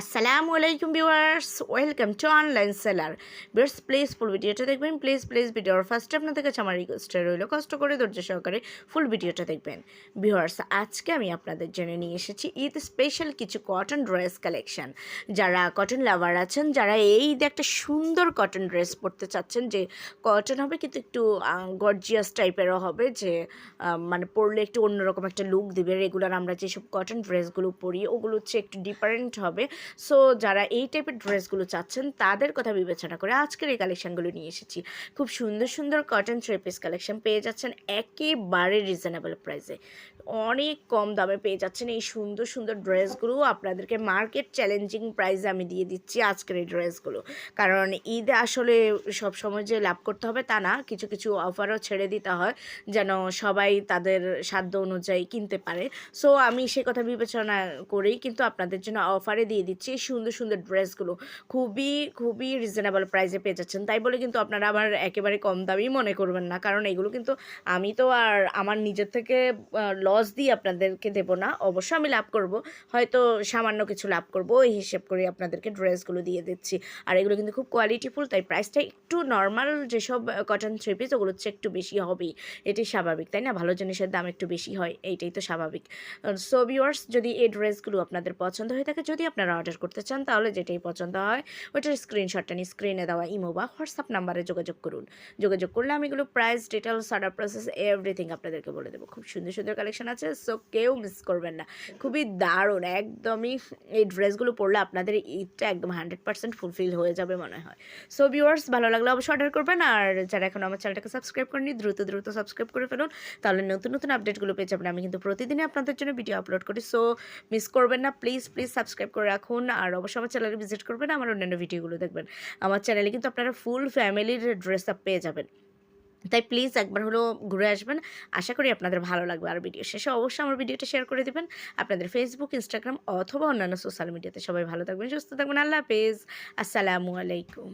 আসসালামু আলাইকুম viewers welcome to online seller viewers please full ভিডিওটা দেখবেন। প্লিজ প্লিজ ভিডিওর ফার্স্টে আপনাদের কাছে আমার রিকোয়েস্টে রইল। কষ্ট করে ধৈর্য সহকারে ফুল ভিডিওটা দেখবেন। ভিউয়ার্স আজকে আমি আপনাদের জন্য নিয়ে এসেছি ঈদ স্পেশাল কিছু কটন ড্রেস কালেকশন যারা কটন লাভার আছেন, যারা এই ঈদে একটা সুন্দর কটন ড্রেস পরতে চাচ্ছেন, যে কটন হবে কিন্তু একটু গর্জিয়াস টাইপেরও হবে, যে মানে পরলে একটু অন্যরকম একটা লুক দিবে। রেগুলার আমরা যেসব কটন ড্রেসগুলো পরি, ওগুলো হচ্ছে একটু ডিফারেন্ট হবে। সো যারা এই টাইপের ড্রেসগুলো চাচ্ছেন, তাদের কথা বিবেচনা করে আজকের এই কালেকশানগুলো নিয়ে এসেছি। খুব সুন্দর সুন্দর কটন থ্রি পিস কালেকশন পেয়ে যাচ্ছেন একেবারে রিজনেবল প্রাইসে অনেক কম দামে পেয়ে যাচ্ছেন। এই সুন্দর সুন্দর ড্রেসগুলো আপনাদেরকে মার্কেট চ্যালেঞ্জিং প্রাইসে আমি দিয়ে দিচ্ছি আজকের এই ড্রেসগুলো। কারণ ঈদে আসলে সব সময় যে লাভ করতে হবে তা না, কিছু কিছু অফারও ছেড়ে দিতে হয় যেন সবাই তাদের সাধ্য অনুযায়ী কিনতে পারে। সো আমি সে কথা বিবেচনা করেই কিন্তু আপনাদের জন্য অফারে দিয়ে দিচ্ছি এই সুন্দর সুন্দর ড্রেসগুলো। খুবই খুবই রিজনেবল প্রাইসে পেয়ে যাচ্ছেন। তাই বলে কিন্তু আপনারা আবার একেবারে কম দামি মনে করবেন না। কারণ এগুলো কিন্তু আমি তো আর আমার নিজের থেকে লস দিয়ে আপনাদেরকে দেবো না। অবশ্যই আমি লাভ করব। হয়তো সামান্য কিছু লাভ করব। ওই হিসেব করে আপনাদেরকে ড্রেসগুলো দিয়ে দিচ্ছি। আর এগুলো কিন্তু খুব কোয়ালিটিফুল তাই প্রাইসটা একটু নর্মাল যেসব কটন থ্রি পিস ওগুলো হচ্ছে একটু বেশি হবেই। এটি স্বাভাবিক, তাই না? ভালো জিনিসের দাম একটু বেশি হয়, এইটাই তো স্বাভাবিক। সো ভিউয়ার্স যদি এই ড্রেসগুলো আপনাদের পছন্দ হয়ে থাকে, যদি আপনারা অর্ডার করতে চান, তাহলে যেটাই পছন্দ হয়, ওইটার স্ক্রিনশটটা নিয়ে স্ক্রিনে দেওয়া ইমো বা হোয়াটসঅ্যাপ নাম্বারে যোগাযোগ করুন। যোগাযোগ করলে আমি এগুলো price details order process everything আপনাদেরকে বলে দেবো। খুব সুন্দর সুন্দর কালেকশন আছে সো কেউ মিস করবেন না। খুবই দারুণ, একদমই এই ড্রেসগুলো পরলে আপনাদের ঈদটা একদম হান্ড্রেড পার্সেন্ট ফুলফিল হয়ে যাবে মনে হয়। সো ভিউয়ার্স ভালো লাগলে অবশ্যই অর্ডার করবেন, আর যারা এখন আমার চ্যানেলটাকে সাবস্ক্রাইব করেনি দ্রুত দ্রুত সাবস্ক্রাইব করে ফেলুন। তাহলে নতুন নতুন আপডেটগুলো পেয়ে যাবেন। আমি কিন্তু প্রতিদিনই আপনাদের জন্য ভিডিও আপলোড করি সো মিস করবেন না প্লিজ প্লিজ সাবস্ক্রাইব করে রাখুন, আর অবশ্যই আমার চ্যানেলে ভিজিট করবেন, আমার অন্যান্য ভিডিওগুলো দেখবেন। আমার চ্যানেলে কিন্তু আপনারা ফুল ফ্যামিলির ড্রেস আপ পেয়ে যাবেন। তাই প্লিজ একবার হলো ঘুরে আসবেন। আশা করি আপনাদের ভালো লাগবে আর ভিডিও শেষে। অবশ্যই আমার ভিডিওটা শেয়ার করে দেবেন। আপনাদের ফেসবুক ইনস্টাগ্রাম অথবা অন্যান্য সোশ্যাল মিডিয়াতে সবাই ভালো থাকবেন, সুস্থ থাকবেন। আল্লাহ হাফেজ। আসসালামু আলাইকুম।